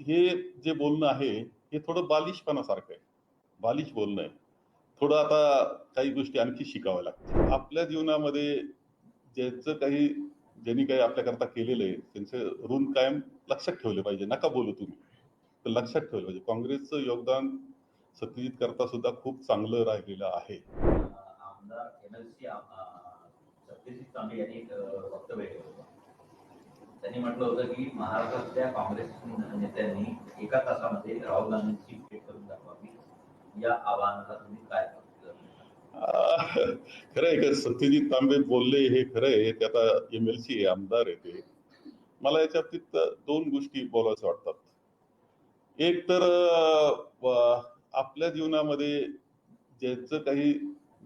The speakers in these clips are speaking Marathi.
हे जे बोलणं आहे हे थोडं बालिशपणासारखं आहे. बालिश बोलणं आहे. थोडं आता काही गोष्टी आणखी शिकाव्या लागतात आपल्या जीवनामध्ये ज्याचं काही ज्यांनी काही आपल्याकरता केलेलं आहे त्यांचं ऋण कायम लक्षात ठेवले पाहिजे. नका बोलू तुम्ही. तर लक्षात ठेवलं पाहिजे. काँग्रेसचं योगदान सत्यजित करता सुद्धा खूप चांगलं राहिलेलं आहे. आमदार सत्यजित यांनी एक वक्तव्य केलं त्यांनी म्हटलं होतं की महाराष्ट्रातल्या काँग्रेस नेत्यांनी एका तासामध्ये राहुल गांधींची भेट करून दाखवावी. या आवाहनाला तुम्ही काय प्रतिक्रिया खरं आहे का सत्यजित तांबे बोलले हे खरं आहे ते आता एम एल सी आमदार आहे ते. मला याच्या बाबतीत दोन गोष्टी बोलायचं वाटतात. एक तर आपल्या जीवनामध्ये ज्याचं काही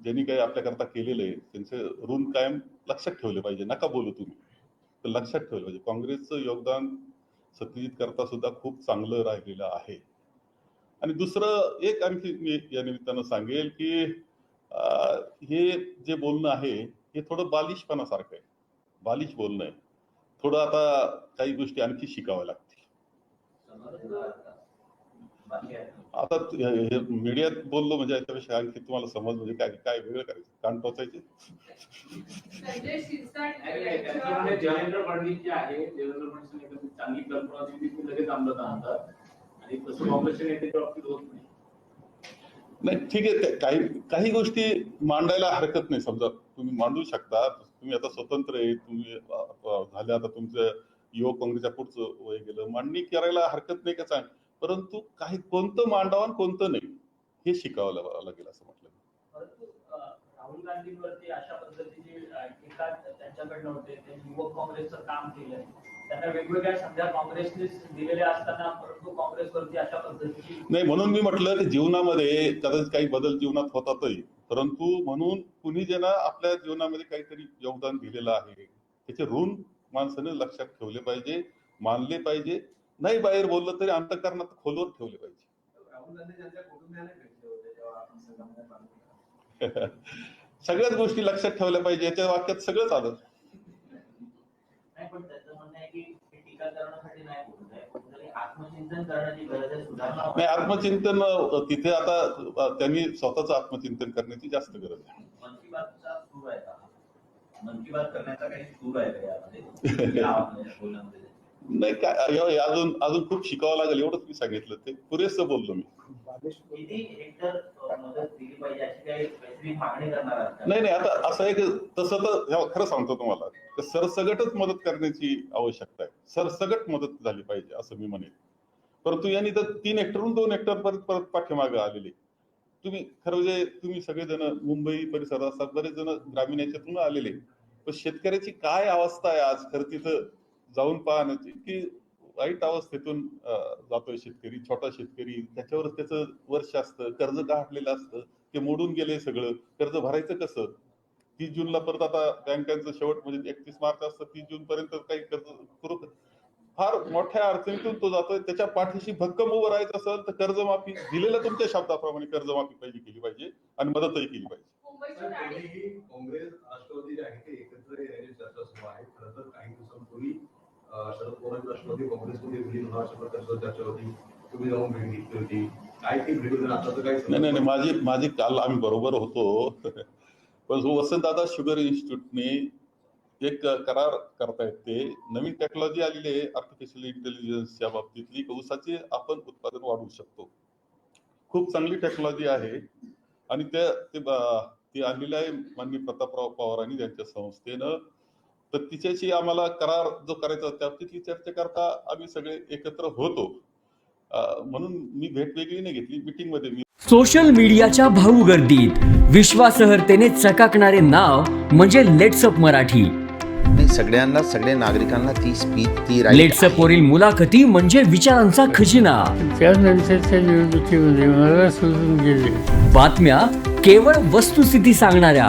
ज्यांनी काही आपल्याकरता केलेलं आहे त्यांचं ऋण कायम लक्षात ठेवले पाहिजे. नका बोलू तुम्ही. तर लक्षात ठेवलं पाहिजे. काँग्रेसचं योगदान सत्यजित करता सुद्धा खूप चांगलं राहिलेलं आहे. आणि दुसरं एक आणखी मी या निमित्तानं सांगेल की हे जे बोलणं आहे हे थोडं बालिशपणासारखं आहे. बालिश बोलणं आहे. थोडं आता काही गोष्टी आणखी शिकाव्या लागतील. आता मीडियात बोललो म्हणजे याच्यापेक्षा आणखी तुम्हाला समज म्हणजे काय काय वेगळं करायचं कान टोचायचे? देवेंद्र फडणवीस जे आहे देवेंद्र फडणवीस चांगली कल्पना होती ती लगेच अंमलात आणतात. आणि तसं काँग्रेसच्या नेत्याच्या बाबतीत होत नाही. नाही ठीक आहे काही काही गोष्टी मांडायला हरकत नाही. समजा तुम्ही मांडू शकता तुम्ही आता स्वतंत्र आहे तुम्ही झाले आता तुमचं युवक काँग्रेसच्या पुढचं वय गेलं. मांडणी करायला हरकत नाही का सांग परंतु काही कोणतं मांडावं कोणतं नाही हे शिकावं लाग- लागेल असं म्हटलं परंतु राहुल गांधींवरती अशा पद्धतीची टीका त्यांच्याकडनं होते युवक काँग्रेसचं काम केलंय. त्यांना वेगवेगळ्या संध्या काँग्रेसने दिलेल्या असताना परंतु काँग्रेसवरती अशा पद्धतीची नाही म्हणून मी म्हटलं की जीवनामध्ये कदाचित काही बदल जीवनात होतातही. परंतु म्हणून कुणी ज्यांना आपल्या जीवनामध्ये काहीतरी योगदान दिलेलं आहे त्याचे ऋण माणसाने लक्षात ठेवले पाहिजे मानले पाहिजे. नाही बाहेर बोललं तरी अंतकरणात खोलवर ठेवले पाहिजे. सगळ्याच गोष्टी लक्षात ठेवल्या पाहिजे याच्या वाक्यात सगळंच आलं नाही आत्मचिंतन करण्याची गरज आहे सुधारणा नाही आत्मचिंतन अं, तिथे आता त्यांनी स्वतःच आत्मचिंतन करण्याची जास्त गरज आहे. नाही काय अजून अजून खूप शिकावं लागेल एवढंच मी सांगितलं ते पुरेसं बोललो मी? नाही नाही आता असं आहे की तसं तर खरं सांगतो तुम्हाला सरसगटच मदत करण्याची आवश्यकता आहे. सरसगट मदत झाली पाहिजे असं मी म्हणेन. परंतु यांनी तर तीन हेक्टरहून दोन हेक्टर परत परत पाठीमागे आलेले. तुम्ही खरं म्हणजे तुम्ही सगळेजण मुंबई परिसरात असतात बरेच जण ग्रामीण याच्यातून आलेले. पण शेतकऱ्याची काय अवस्था आहे आज? खरं तिथं जाऊन पाहण्याची की वाईट अवस्थेतून जातोय शेतकरी छोटा शेतकरी. त्याच्यावर त्याचं वर्ष असतं कर्ज काढलेलं असतं ते मोडून गेले सगळं. कर्ज भरायचं कसं? तीस जूनला परत आता बँकांचं शेवट म्हणजे एकतीस मार्च असतं तीस जून पर्यंत काही कर्ज करू फार मोठ्या अडचणीतून तो जातोय. त्याच्या पाठीशी भक्कम उभं राहायचं असेल तर कर्जमाफी दिलेल्या तुमच्या शब्दाप्रमाणे कर्जमाफी पहिली केली पाहिजे आणि मदतही केली पाहिजे. काँग्रेस राष्ट्रवादी जे आहे ते एकत्र येण्याची चर्चा सुरू आहे खरं तर काही दिवसांपूर्वी अं, राष्ट्रवादी काँग्रेसमध्ये विलीन होणार अशा प्रकारची चर्चा होती तुम्ही जाऊन भेट घेतली होती काय ती भेट आता तर नाही नाही नाही, माझी माझी काल आम्ही बरोबर होतो. पण हो, वसंतदादा शुगर इन्स्टिट्यूटने एक करार करतायत ते. नवीन टेक्नॉलॉजी आलेली आहे आर्टिफिशियल इंटेलिजन्सच्या बाबतीतली. ऊसाचे आपण उत्पादन वाढवू शकतो. खूप चांगली टेक्नॉलॉजी आहे. आणि त्या ते ब- आहे माननीय प्रतापराव पवारांनी त्यांच्या संस्थेनं. तर तिच्याशी आम्हाला करार जो करायचा होता, त्या बाबतीतली चर्चा करता आम्ही सगळे एकत्र होतो. म्हणून मी भेट वेगळी नाही घेतली मीटिंगमध्ये मी सोशल मीडियाच्या भाऊ गर्दीत विश्वासार्हतेने चकाकणारे नाव म्हणजे लेट्सअप मराठी. नाही सगळ्यांना सगळ्या नागरिकांना ती स्पीच ती लेट्सअप. वरील मुलाखती म्हणजे विचारांचा खजिना. त्यानंतरच्या निवडणुकीमध्ये मला सोडून गेले. बातम्या केवळ वस्तुस्थिती सांगणाऱ्या.